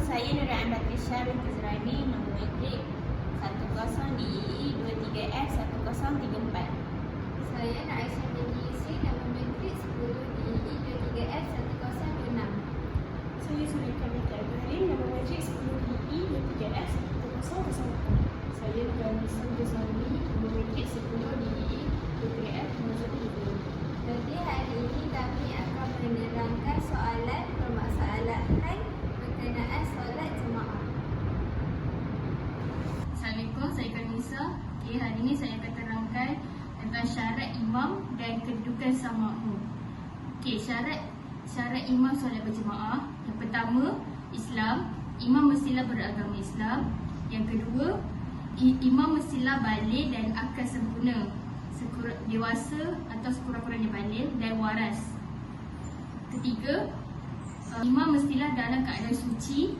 saya Nurul Ain Batrisha binti Nombor metrik 10 DEE 23F 1034 Saya Nak Aisyah binti Yusri Nama Metrik 10 DEE 23F 1026 Saya binti Abdul Halim, nama majlis 10 DE 23S 1004. Saya Nurhanisa Ghazali, nama majlis 10 DE 23F 1022. Jadi hari ini kami akan menerangkan soalan permasalahan berkenaan solat jemaah. Assalamualaikum, saya Kanisa. Okay, hari ini saya akan terangkan tentang syarat imam dan kedudukan sang makmum. Okey, syarat syarat imam solat berjemaah. Yang pertama, Islam. Imam mestilah beragama Islam. Yang kedua, imam mestilah balik dan akal sempurna. Sekur, dewasa atau sekurang-kurangnya balik dan waras. Ketiga, uh, imam mestilah dalam keadaan suci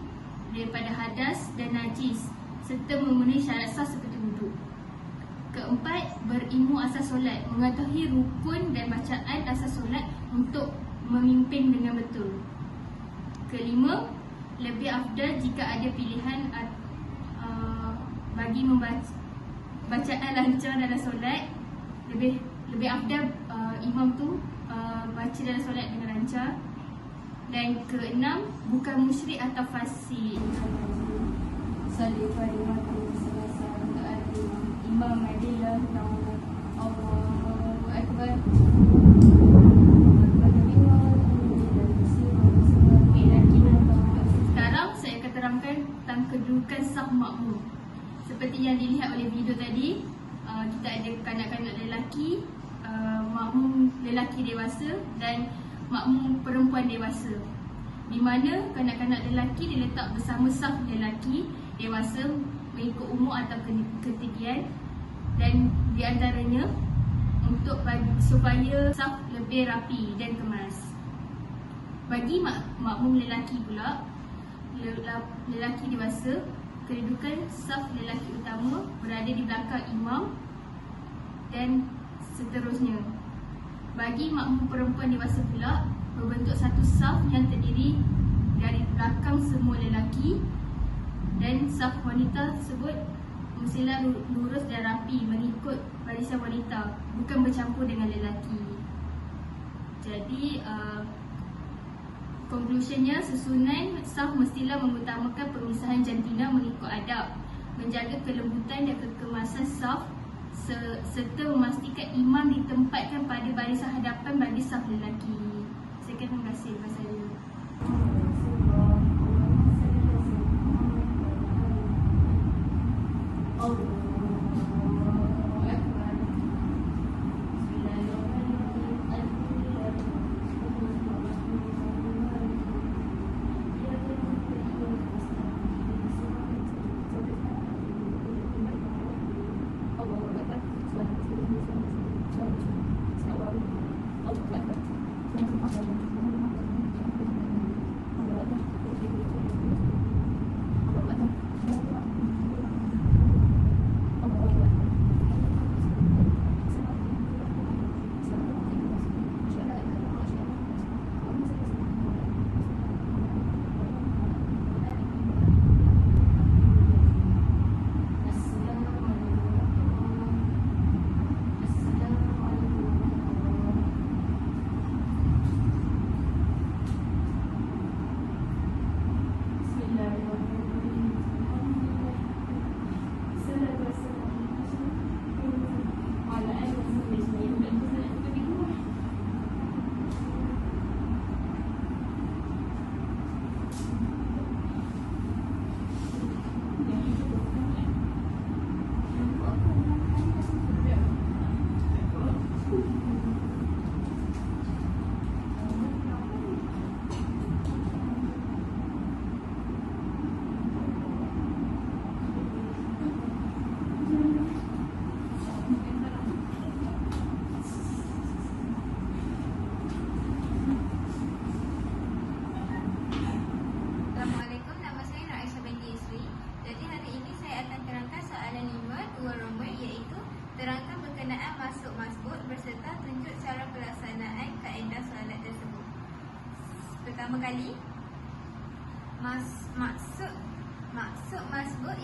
daripada hadas dan najis serta memenuhi syarat sah seperti. Keempat, berilmu asas solat, mengetahui rukun dan bacaan asas solat untuk memimpin dengan betul. Kelima, lebih afdal jika ada pilihan uh, bagi membaca bacaan lancar dalam solat. Lebih lebih afdal uh, imam tu uh, baca dalam solat dengan lancar. Dan keenam bukan musyrik atau fasik. Salih Fatimah Selasa Taati Imam Adillah Ta'ala Allahu Akbar Okey, lagi Sekarang saya akan terangkan tentang kedudukan sah makmum. Seperti yang dilihat oleh video tadi, uh, kita ada kanak-kanak lelaki, uh, makmum lelaki dewasa dan makmum perempuan dewasa. Di mana kanak-kanak lelaki diletak bersama saf lelaki dewasa mengikut umur atau ke- ketinggian dan di antaranya untuk bagi, supaya saf lebih rapi dan kemas. Bagi mak, makmum lelaki pula, lelaki, dewasa, kedudukan saf lelaki utama berada di belakang imam dan seterusnya. Bagi makmum perempuan dewasa pula, berbentuk satu saf yang terdiri dari belakang semua lelaki dan saf wanita tersebut mestilah lu- lurus dan rapi mengikut barisan wanita, bukan bercampur dengan lelaki. Jadi, uh, Conclusionnya, susunan saf mestilah mengutamakan pemisahan jantina mengikut adab, menjaga kelembutan dan kekemasan saf se- serta memastikan imam ditempatkan pada barisan hadapan bagi saf lelaki. Sekian terima kasih kepada saya.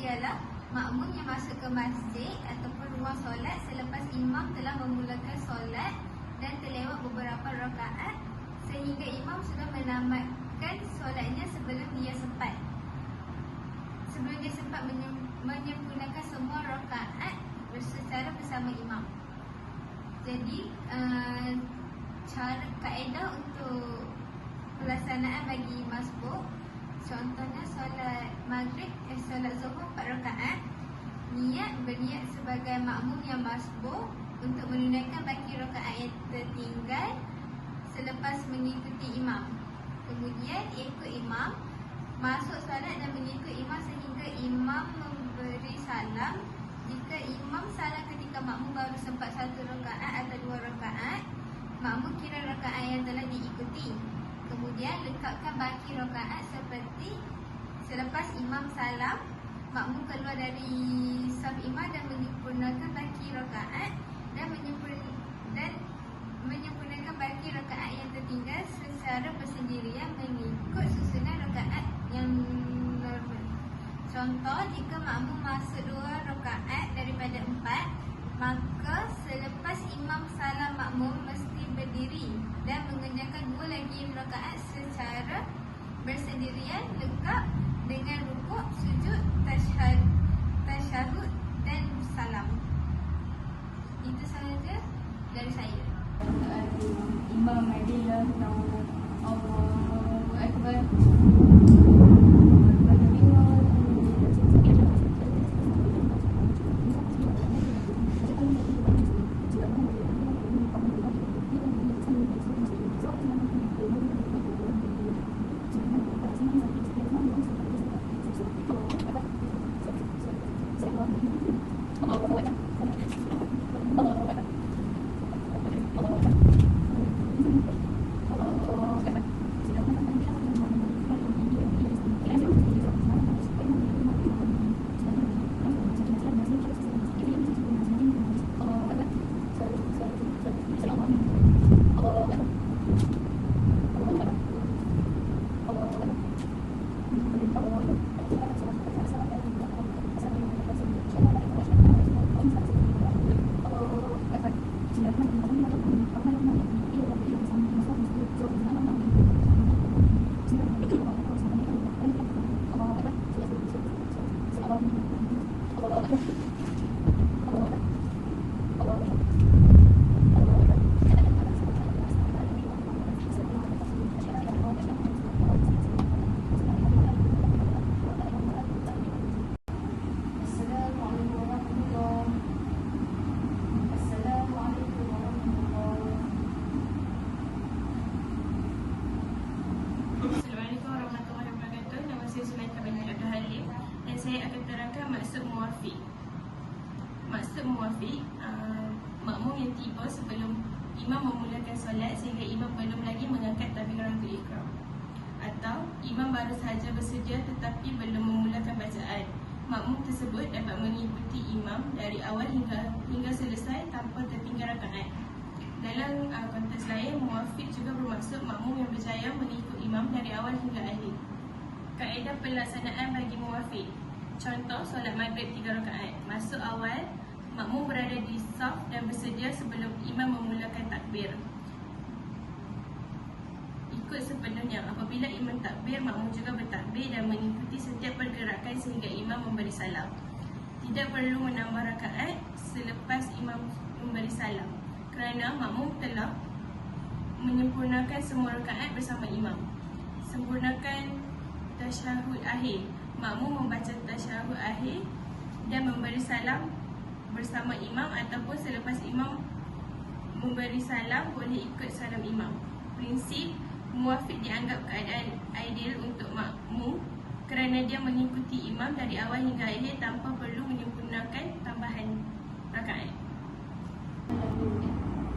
Ialah makmum yang masuk ke masjid ataupun ruang solat selepas imam telah memulakan solat dan terlewat beberapa rakaat sehingga imam sudah menamatkan solatnya sebelum dia sempat sebelum dia sempat menyem- menyempurnakan semua rakaat secara bersama imam. Jadi uh, cara kaedah untuk pelaksanaan bagi masbuk contohnya solat maghrib eh, solat zuhur 4 rakaat. Niat berniat sebagai makmum yang masbuk untuk menunaikan baki rakaat yang tertinggal selepas mengikuti imam. Kemudian ikut imam masuk solat dan mengikut imam sehingga imam memberi salam. Jika imam salam ketika makmum baru sempat satu rakaat atau dua rakaat makmum kira rakaat yang telah diikuti Kemudian lekatkan baki rakaat seperti selepas imam salam, makmum keluar dari saf imam dan menyempurnakan baki rakaat dan menyempurnakan dan menyempurnakan baki rakaat yang tertinggal secara bersendirian mengikut susunan rakaat yang normal. Contoh, jika makmum masuk dua rakaat daripada empat, maka selepas imam salam makmum mesti berdiri dan mengerjakan dua lagi rakaat secara bersendirian lengkap dengan rukuk, sujud, tasyahud, tasyahud dan salam. Itu sahaja dari saya. Imam nama Allahu Akbar. Assalamualaikum warahmatullahi wabarakatuh. Nama saya Zulaikha binti Abdul Halim dan saya akan terangkan maksud muwafiq. Maksud muwafiq, uh, makmum yang tiba sebelum imam memulakan solat sehingga imam belum lagi mengangkat takbiratul ihram. Atau imam baru sahaja bersedia tetapi belum memulakan bacaan. Makmum tersebut dapat mengikuti imam dari awal hingga hingga selesai tanpa tertinggal rakaat. Dalam uh, konteks lain, muwafiq juga bermaksud makmum yang berjaya mengikut imam dari awal hingga akhir. Kaedah pelaksanaan bagi muwafiq. Contoh solat maghrib 3 rakaat. Masuk awal, makmum berada di saf dan bersedia sebelum imam memulakan takbir. Ikut sepenuhnya. Apabila imam takbir, makmum juga bertakbir dan mengikuti setiap pergerakan sehingga imam memberi salam. Tidak perlu menambah rakaat selepas imam memberi salam kerana makmum telah menyempurnakan semua rakaat bersama imam. Sempurnakan tasyahud akhir. Makmum membaca tasyahud akhir dan memberi salam bersama imam ataupun selepas imam memberi salam boleh ikut salam imam. Prinsip muwafiq dianggap keadaan ideal untuk makmum kerana dia mengikuti imam dari awal hingga akhir tanpa perlu menyempurnakan tambahan rakaat.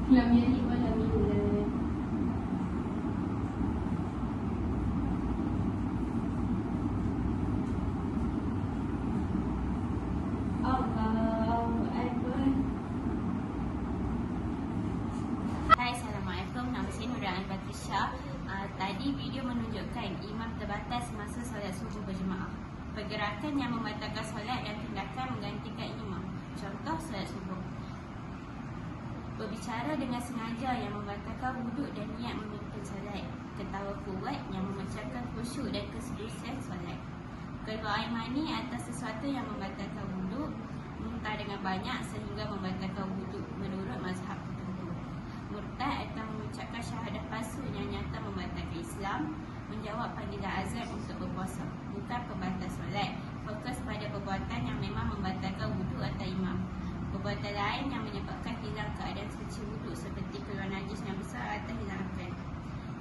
Lam yalid wa lam yulad. Allahu Akbar. Hai, Assalamualaikum. Nama saya Nurul Al-Batrisha. Uh, tadi video menunjukkan imam terbatas masa solat pergerakan yang membatalkan solat dan tindakan menggantikan imam. Contoh solat subuh. Berbicara dengan sengaja yang membatalkan wuduk dan niat memimpin solat. Ketawa kuat yang memecahkan khusyuk dan keseriusan solat. Keluar air mani atas sesuatu yang membatalkan wuduk. Muntah dengan banyak sehingga membatalkan wuduk menurut mazhab tertentu. Murtad atau mengucapkan syahadah palsu yang nyata membatalkan Islam. Menjawab panggilan azan untuk berpuasa. Bukan pembatal solat. Fokus pada perbuatan yang memang membatalkan wuduk atau imam. Perbuatan lain yang menyebabkan hilang keadaan suci wuduk seperti keluar najis yang besar atau hilang akal.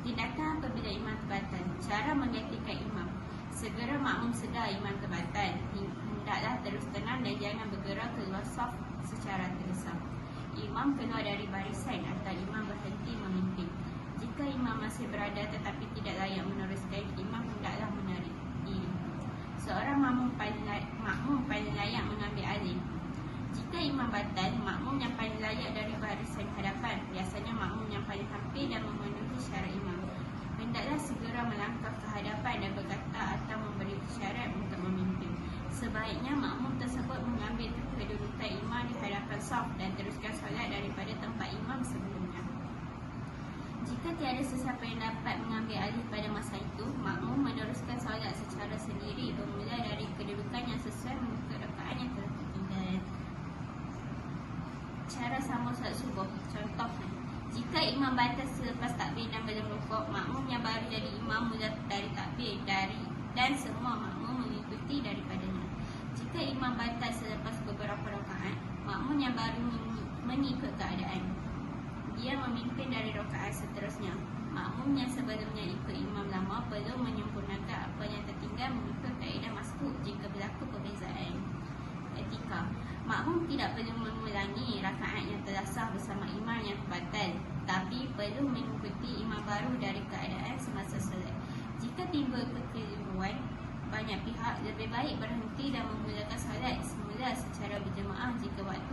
Tindakan apabila imam terbatal. Cara menggantikan imam. Segera makmum sedar imam terbatal. Hendaklah terus tenang dan jangan bergerak keluar saf secara tergesa. Imam keluar dari barisan atau imam berhenti memimpin. Jika imam masih berada tetapi tidak layak meneruskan, imam hendaklah menarik. Seorang makmum paling layak, makmum paling layak mengambil alih. Jika imam batal, makmum yang paling layak dari barisan hadapan. Biasanya makmum yang paling hampir dan memenuhi syarat imam. Hendaklah segera melangkah ke hadapan dan berkata atau memberi isyarat untuk memimpin. Sebaiknya makmum tersebut mengambil kedudukan imam di hadapan saf dan teruskan solat daripada tempat imam sebelumnya. Jika tiada sesiapa yang dapat mengambil alih pada masa itu, makmum meneruskan solat secara sendiri bermula dari kedudukan yang sesuai mengikut rakaat yang tertinggal. Cara sambung solat subuh. Contohnya, jika imam batal selepas takbir dan belum rukuk, makmum yang baru jadi imam mula dari takbir dari dan semua makmum mengikuti daripadanya. Jika imam batal selepas beberapa rakaat, makmum yang baru meng- mengikut keadaan. Dia memimpin dari rakaat seterusnya. Makmum yang sebelumnya ikut imam lama perlu menyempurnakan apa yang tertinggal mengikut kaedah masbuk jika berlaku perbezaan. Etika Makmum tidak perlu mengulangi rakaat yang telah sah bersama imam yang batal Tapi perlu mengikuti imam baru dari keadaan semasa solat Jika timbul kekeliruan banyak pihak lebih baik berhenti dan memulakan solat semula secara berjemaah jika waktu